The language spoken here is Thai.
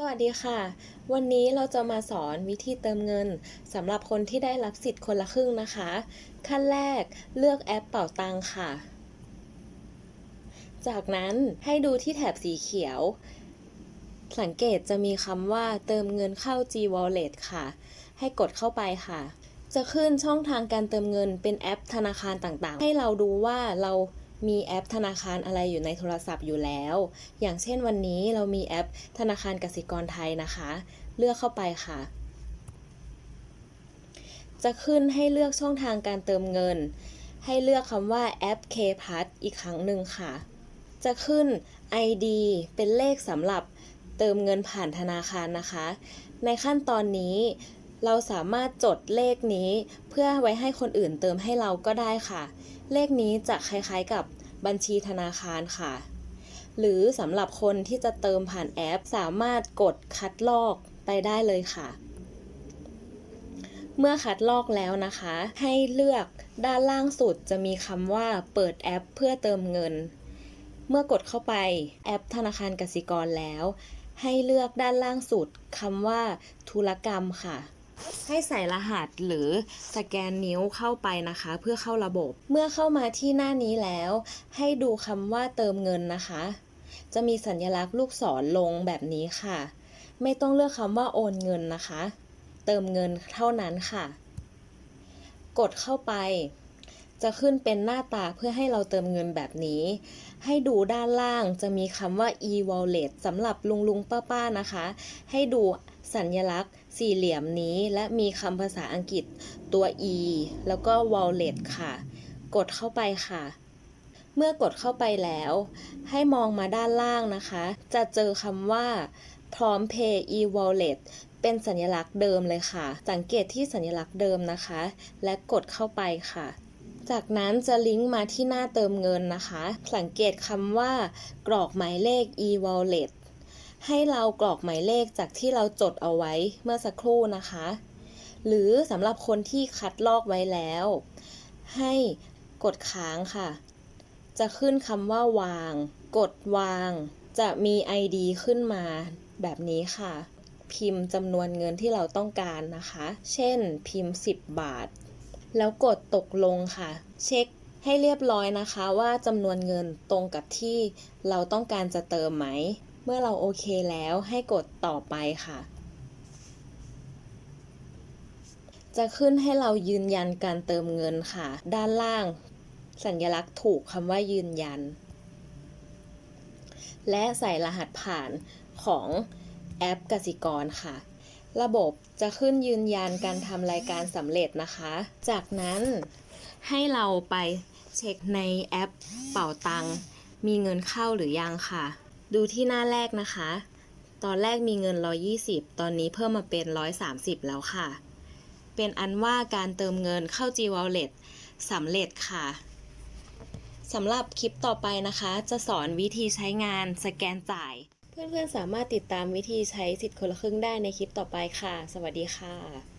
สวัสดีค่ะ วันนี้เราจะมาสอนวิธีเติมเงินสำหรับคนที่ได้รับสิทธิ์คนละครึ่งนะคะ ขั้นแรกเลือกแอปเป่าตังค่ะ จากนั้นให้ดูที่แถบสีเขียว สังเกตจะมีคำว่าเติมเงินเข้า G Wallet ค่ะ ให้กดเข้าไปค่ะ จะขึ้นช่องทางการเติมเงินเป็นแอปธนาคารต่างๆ ให้เราดูว่าเรา มีแอปธนาคารอะไรอยู่ในโทรศัพท์อยู่แล้ว อย่างเช่นวันนี้เรามีแอปธนาคารกสิกรไทยนะคะ เลือกเข้าไปค่ะ จะขึ้นให้เลือกช่องทางการเติมเงิน ให้เลือกคำว่าแอป K p a s อีกครั้งหนึ่งค่ะ จะขึ้น ID เป็นเลขสำหรับเติมเงินผ่านธนาคารนะคะ ในขั้นตอนนี้เราสามารถจดเลขนี้ เพื่อไว้ให้คนอื่นเติมให้เราก็ได้ค่ะ เลขนี้จะคล้ายๆกับบัญชีธนาคารค่ะ หรือสำหรับคนที่จะเติมผ่านแอปสามารถกดคัดลอกไปได้เลยค่ะ เมื่อคัดลอกแล้วนะคะ ให้เลือกด้านล่างสุดจะมีคำว่าเปิดแอปเพื่อเติมเงิน เมื่อกดเข้าไปแอปธนาคารกสิกรแล้ว ให้เลือกด้านล่างสุดคำว่าธุรกรรมค่ะ ให้ใส่รหัสหรือสแกนนิ้วเข้าไปนะคะ เพื่อเข้าระบบ เมื่อเข้ามาที่หน้านี้แล้ว ให้ดูคำว่าเติมเงินนะคะ จะมีสัญลักษณ์ลูกศรลงแบบนี้ค่ะ ไม่ต้องเลือกคำว่าโอนเงินนะคะ เติมเงินเท่านั้นค่ะ กดเข้าไป จะขึ้นเป็นหน้าตาเพื่อให้เราเติมเงินแบบนี้ ให้ดูด้านล่างจะมีคำว่า e-wallet สำหรับลุงลุงป้าป้าๆนะคะ ให้ดูสัญลักษณ์สี่เหลี่ยมนี้และมีคำภาษาอังกฤษตัว e แล้วก็ wallet ค่ะ กดเข้าไปค่ะ เมื่อกดเข้าไปแล้ว ให้มองมาด้านล่างนะคะ จะเจอคำว่า พร้อม Pay e-wallet เป็นสัญลักษณ์เดิมเลยค่ะ สังเกตที่สัญลักษณ์เดิมนะคะ และกดเข้าไปค่ะ จากนั้นจะลิงก์มาที่หน้าเติมเงินนะคะ สังเกตคำว่ากรอกหมายเลข e-wallet ให้เรากรอกหมายเลขจากที่เราจดเอาไว้เมื่อสักครู่นะคะ หรือสำหรับคนที่คัดลอกไว้แล้ว ให้กดค้างค่ะ จะขึ้นคำว่าวาง กดวาง จะมี ID ขึ้นมาแบบนี้ค่ะ พิมพ์จำนวนเงินที่เราต้องการนะคะ เช่น พิมพ์ 10 บาท แล้วกดตกลงค่ะ เช็คให้เรียบร้อยนะคะว่าจำนวนเงินตรงกับที่เราต้องการจะเติมไหม เมื่อเราโอเคแล้วให้กดต่อไปค่ะ จะขึ้นให้เรายืนยันการเติมเงินค่ะ ด้านล่าง สัญลักษณ์ถูกคำว่ายืนยัน และใส่รหัสผ่านของแอปกสิกรค่ะ ระบบจะขึ้นยืนยันการทำรายการสำเร็จนะคะ จากนั้นให้เราไปเช็คในแอปเป่าตังมีเงินเข้าหรือยังค่ะ ดูที่หน้าแรกนะคะ ตอนแรกมีเงิน 120 ตอนนี้เพิ่มมาเป็น 130 แล้วค่ะ เป็นอันว่าการเติมเงินเข้า G Wallet สำเร็จค่ะสำหรับคลิปต่อไปนะคะ จะสอนวิธีใช้งานสแกนจ่าย เพื่อนๆสามารถติดตามวิธีใช้สิทธิ์คนละครึ่งได้ในคลิปต่อไปค่ะ สวัสดีค่ะ